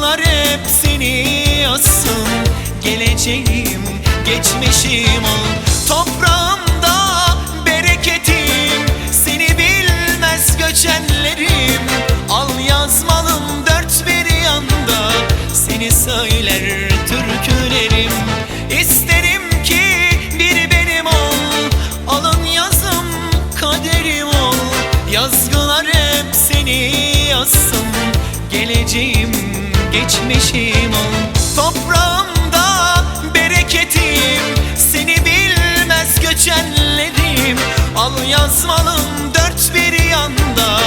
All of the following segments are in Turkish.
Anılar hep seni yazsın Geleceğim, geçmişim ol. Toprağımda bereketim. Seni bilmez göçenlerim. Al yazmalım dört bir yanda. Seni söyler türkülerim. İsterim ki biri benim ol. Alın yazım kaderim ol. Yazgılar hep seni yazsın Geleceğim geçmişim ol. Toprağımda bereketim Seni bilmez göçenlerim. Al yazmalım dört bir yanda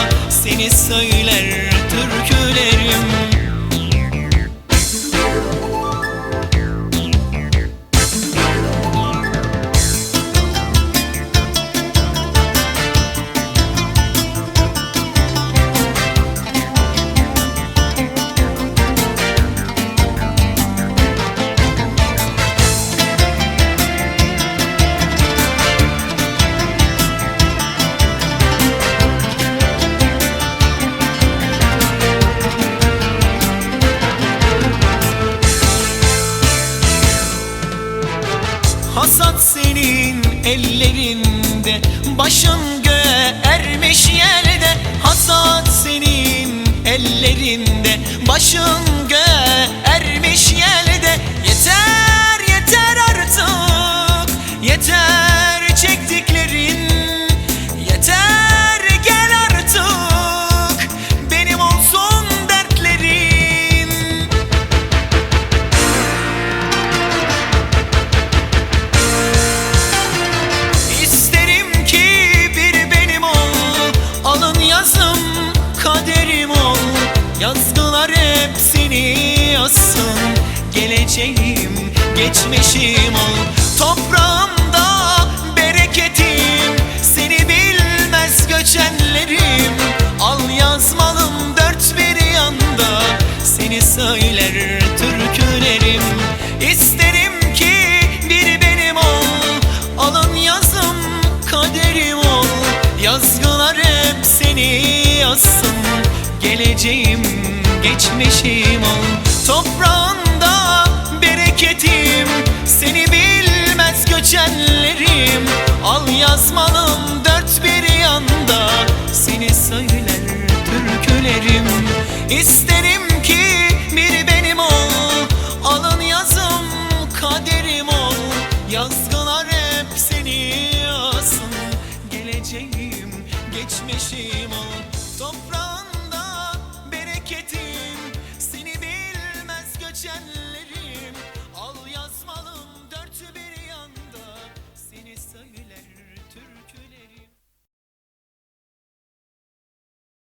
Hasat senin ellerinde. Başın göğe ermiş yerde. Hasat senin ellerinde. Başın göğe ermiş yerde Yazgılar hep seni yazsın Geleceğim geçmişim ol. Toprağımda bereketim. Seni bilmez göçenlerim. Al yazmalım dört bir yanda. Seni söyler türkülerim. İsterim ki bir benim ol. Alın yazım kaderim ol. Yazgılar hep seni yazsın Geleceğim geçmişim ol. Toprağında bereketim Seni bilmez göçenlerim. Al yazmalım dört bir yanda Seni söyler türkülerim. İsterim ki bir benim ol Alın yazım kaderim ol. Yazgılar hep seni Geleceğim geçmişim ol. Toprağı Christian